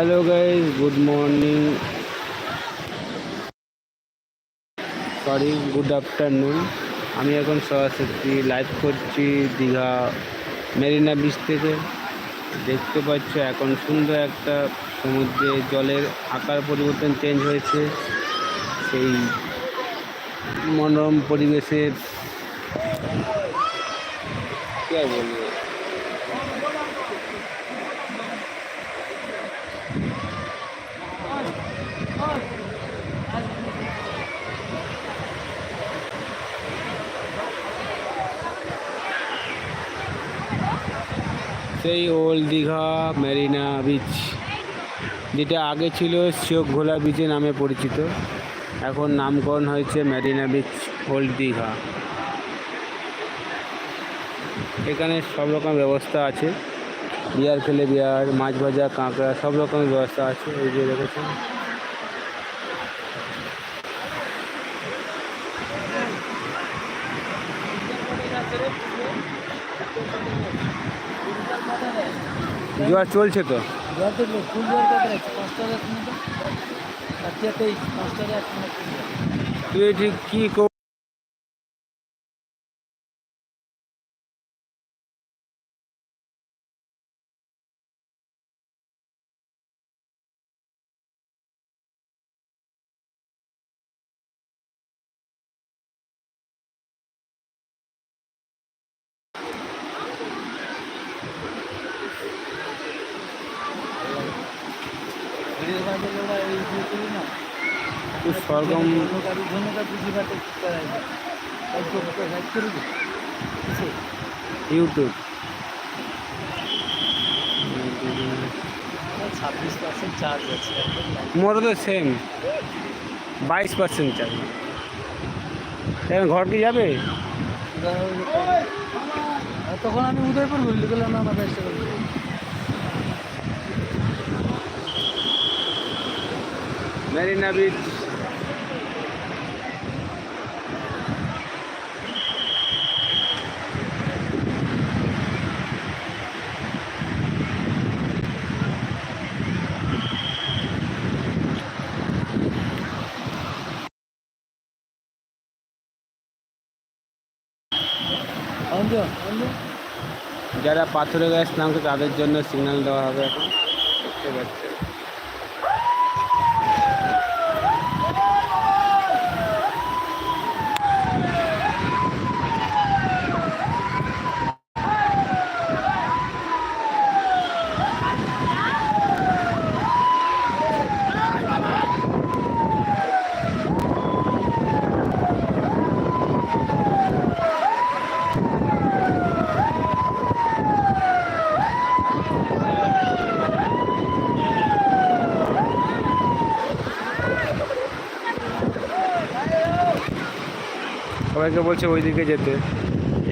Hello guys good morning sorry good afternoon আমি এখন সরাসরি লাইভ করছি দীঘা, মেরিনা বিচ থেকে। দেখতে পাচ্ছ, এখন সুন্দর একটা সমুদ্রে জলের আকার পরিবর্তন চেঞ্জ হয়েছে। সেই মনোরম পরিবেশে। কী আর বলব? সেই ওল্ড দীঘা, মেরিনা বিচ যেটা আগে ছিল শিওক ঘোলা বিচে নামে পরিচিত, এখন নামকরণ হয়েছে মেরিনা বিচ ওল্ড দীঘা। এখানে সব রকম ব্যবস্থা আছে, বিয়ার খেলে বিয়ার, মাছ ভাজা, কাঁকড়া, সব রকমের ব্যবস্থা আছে, এই যে দেখেছেন। জোয়ার চলছে তো? তুই দেখল ফুল না ইউটিউব। ছাব্বিশ পার্সেন্ট চার্জ আছে মোরও তো সেম বাইশ পার্সেন্ট এখন ঘর কি যাবে? তখন আমি উদয়পুর ঘুরলি গেলাম আমার ব্যবসা করি মেরিনা বিচ যারা পাথরে গায়ে স্নান করে তাদের জন্য সিগন্যাল দেওয়া হবে এখন। দেখতে পাচ্ছে সবাইকে বলছে ওইদিকে যেতে।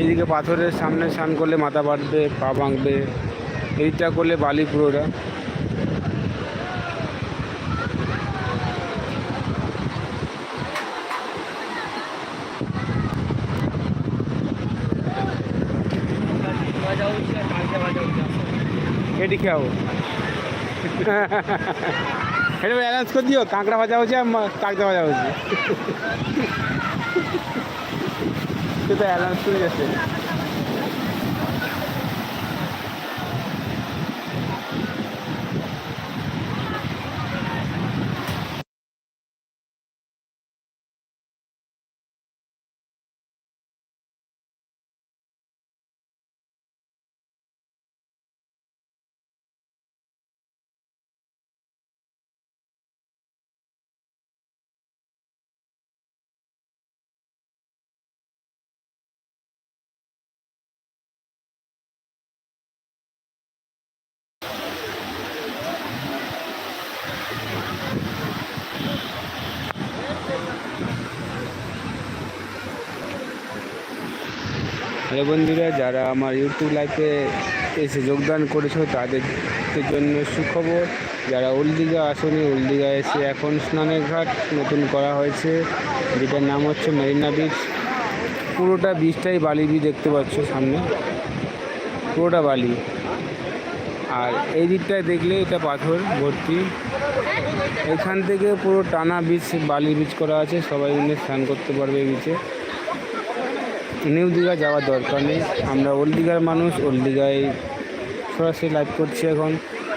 এইদিকে পাথরের সামনে স্নান করলে মাথা বাঁধবে পা ভাঙবে। এইটা করলে বালি পুরোটা। এটি এটা অ্যানাউন্স করে দিও, কাঁকড়া ভাজা হচ্ছে কাঁকড়া ভাজা হচ্ছে সেটা অ্যানাউন্স করে যাচ্ছে হ্যালো বন্ধুরা, যারা আমার ইউটিউব লাইভে এসে যোগদান করেছ, তাদের জন্য সুখবর। যারা উলদিঘা আসনে, উলদিঘা এসে এখন স্নানের ঘাট নতুন করা হয়েছে। যেটার নাম হচ্ছে মেরিনা বিচ পুরোটা বিচটাই বালি বিচ দেখতে পাচ্ছ সামনে। পুরোটা বালি। আর এই দিকটায় দেখলে এটা পাথর ভর্তি। এখান থেকে পুরো টানা বীচ বালি বীচ করা আছে। সবাই মিলে স্নান করতে পারবে এই বিচে নিউ দীঘা যাওয়ার দরকার নেই। আমরা ওল্ড দীঘার মানুষ ওল্ড দীঘায় সরাসরি লাইভ করছি এখন।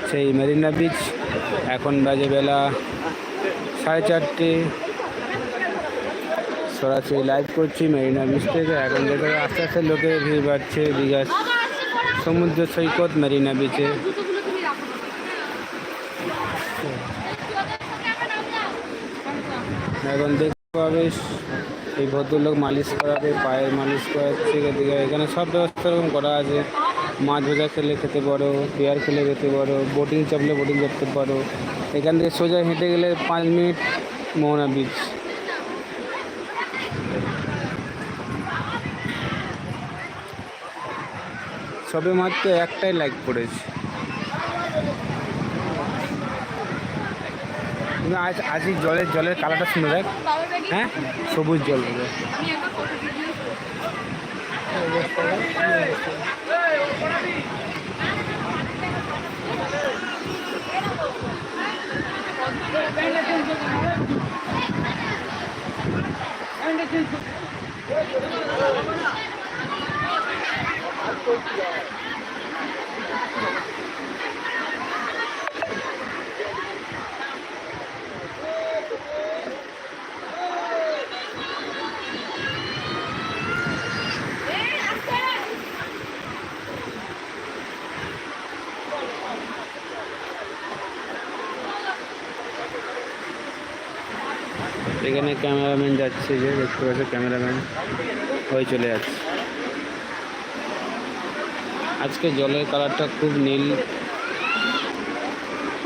সেই মেরিনা বিচ এখন বাজে বেলা সাড়ে চারটে। সরাসরি লাইভ করছি মেরিনা বিচ থেকে। এখন দেখে আস্তে আস্তে লোকের ভিড় বাড়ছে দীঘার সমুদ্র সৈকত মেরিনা বিচে এখন দেখতে পাবে এই ভদ্রলোক মালিশ করাবে, পায়ের মালিশ করাচ্ছে এদিকে, এখানে সব ব্যবস্থা এরকম করা আছে। মাছ ভাজা খেলে খেতে পারো, বিয়ার খেলে খেতে পারো বোটিং চাপলে বোটিং করতে পারো। এখান থেকে সোজা হেঁটে গেলে পাঁচ মিনিট মোহনা বিচ সবে মাত্র একটাই লাইক করেছে। আজ আজ জলের জলের কালারটা শুনে দেখ। হ্যাঁ? সবুজ জল। হবে আমি এখানে ক্যামেরাম্যান যাচ্ছে যে, দেখতে পাচ্ছে ক্যামেরাম্যান হয়ে চলে যাচ্ছে। আজকে জলের কালারটা খুব নীল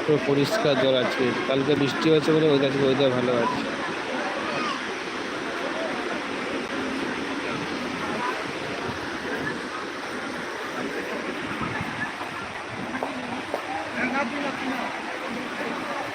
পুরো পরিষ্কার জল আছে। কালকে বৃষ্টি হয়েছে বলে ওই কাছে ওয়েদার ভালো আছে।